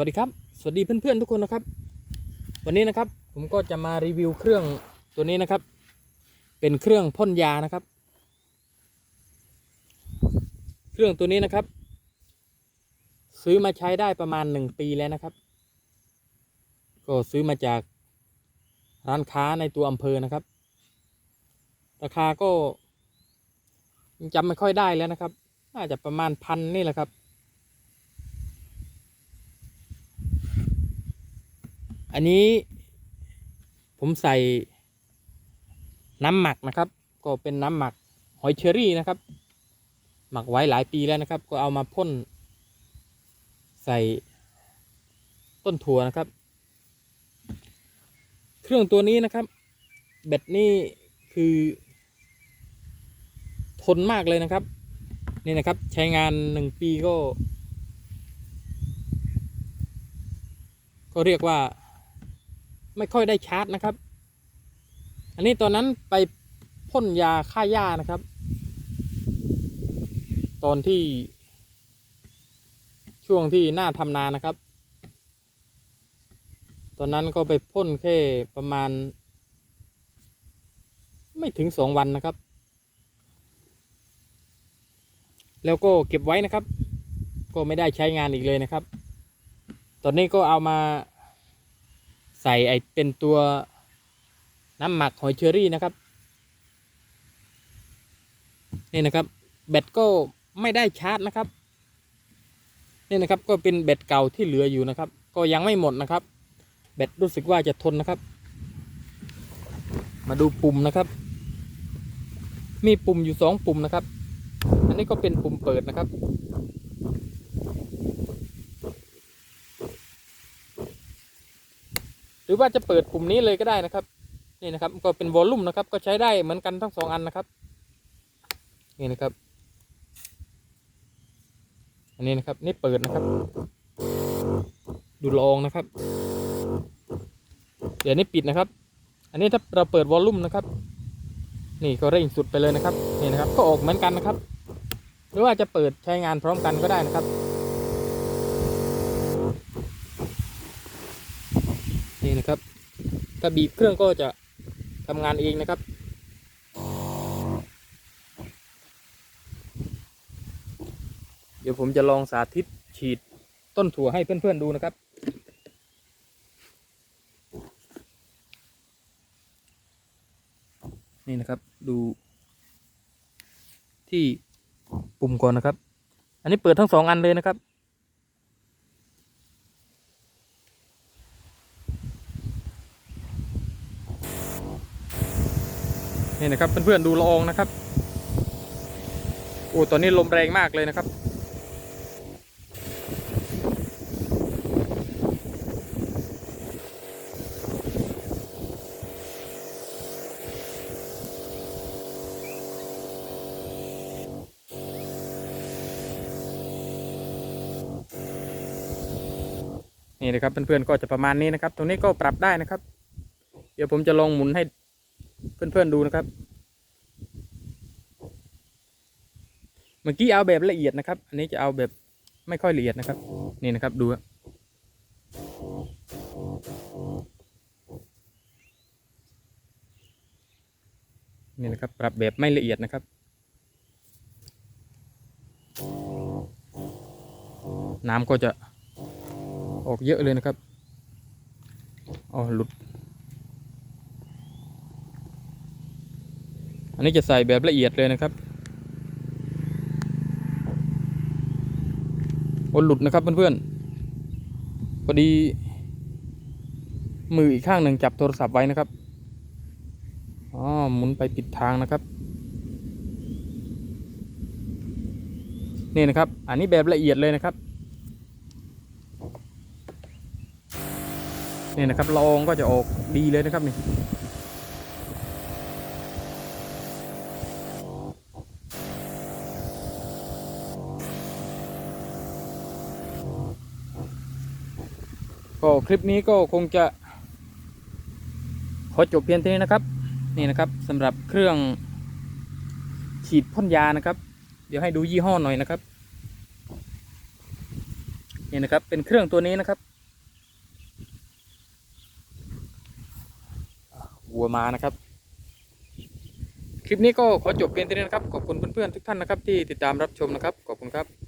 วัสดีครับ สวัสดีเพื่อนๆทุกคนนะครับ วันนี้นะครับผมก็จะมารีวิวเครื่องตัวนี้นะครับ เป็นเครื่องพ่นยานะครับ เครื่องตัวนี้นะครับ ซื้อมาใช้ได้ประมาณหนึ่งปีแล้วนะครับ ก็ซื้อมาจากร้านค้าในตัวอำเภอนะครับ ราคาก็จำไม่ค่อยได้แล้วนะครับ น่าจะประมาณพันนี่แหละครับ อันนี้ผมใส่น้ำหมักนะครับ ก็เป็นน้ำหมักหอยเชอรี่นะครับ หมักไว้หลายปีแล้วนะครับ ก็เอามาพ่นใส่ต้นถั่วนะครับ เครื่องตัวนี้นะครับ แบตนี่คือ ทนมากเลยนะครับ นี่นะครับใช้งานหนึ่งปีก็ ก็เรียกว่า ไม่ค่อยได้ชาร์จนะครับ อันนี้ตอนนั้นไปพ่นยาฆ่าหญ้านะครับ ตอนที่ ช่วงที่หน้าทำนานะครับ ตอนนั้นก็ไปพ่นแค่ประมาณ ไม่ถึงสองวันนะครับ แล้วก็เก็บไว้นะครับ ก็ไม่ได้ใช้งานอีกเลยนะครับ ตอนนี้ก็เอามา ใส่ไอเป็นตัวน้ำหมักหอยเชอรี่นะครับ นี่นะครับ แบตก็ไม่ได้ชาร์จนะครับ นี่นะครับก็เป็นแบตเก่าที่เหลืออยู่นะครับ ก็ยังไม่หมดนะครับ แบตรู้สึกว่าจะทนนะครับ มาดูปุ่มนะครับ มีปุ่มอยู่สองปุ่มนะครับ อันนี้ก็เป็นปุ่มเปิดนะครับ หรือว่าจะเปิดปุ่มนี้เลยก็ได้นะครับ นี่นะครับ ก็เป็นวอลลุ่มนะครับ ก็ใช้ได้เหมือนกันทั้งสองอันนะครับ นี่นะครับ อันนี้นะครับ นี่เปิดนะครับ ดูลอองนะครับ เดี๋ยวนี้ปิดนะครับ อันนี้ถ้าเราเปิดวอลลุ่มนะครับ นี่ก็เร่งสุดไปเลยนะครับ นี่นะครับ ก็ออกเหมือนกันนะครับ หรือว่าจะเปิดใช้งานพร้อมกันก็ได้นะครับ นี่นะครับ ถ้าบีบเครื่องก็จะทำงานเองนะครับเดี๋ยวผมจะลองสาธิตฉีดต้นถั่วให้เพื่อนๆดูนะครับ นี่นะครับดู ที่ปุ่มก่อนนะครับ อันนี้เปิดทั้งสองอันเลยนะครับ นี่นะครับเพื่อนๆดูละอองนะครับโอ้ตอนนี้ลมแรงมากเลยนะครับ นี่นะครับเพื่อนๆก็จะประมาณนี้นะครับ ตรงนี้ก็ปรับได้นะครับ เดี๋ยวผมจะลองหมุนให้ เพื่อนๆดูนะครับ เมื่อกี้เอาแบบละเอียดนะครับ อันนี้จะเอาแบบไม่ค่อยละเอียดนะครับ นี่นะครับดูนี่นะครับ ปรับแบบไม่ละเอียดนะครับ น้ำก็จะออกเยอะเลยนะครับอ๋อหลุด อันนี้จะใส่แบบละเอียดเลยนะครับโอ้หลุดนะครับเพื่อนๆพอดีมืออีกข้างหนึ่งจับโทรศัพท์ไว้นะครับอ๋อหมุนไปปิดทางนะครับ นี่นะครับ อันนี้แบบละเอียดเลยนะครับ นี่นะครับละอองก็จะออกดีเลยนะครับนี่ ก็คลิปนี้ก็คงจะ ขอจบเพียงเท่านี้นะครับ นี่นะครับสำหรับเครื่องฉีดพ่นยานะครับ เดี๋ยวให้ดูยี่ห้อหน่อยนะครับนี่นะครับเป็นเครื่องตัวนี้นะครับวัวมานะครับ คลิปนี้ก็ขอจบเพียงเท่านี้นะครับขอบคุณเพื่อนๆทุกท่านนะครับ ที่ติดตามรับชมนะครับขอบคุณครับ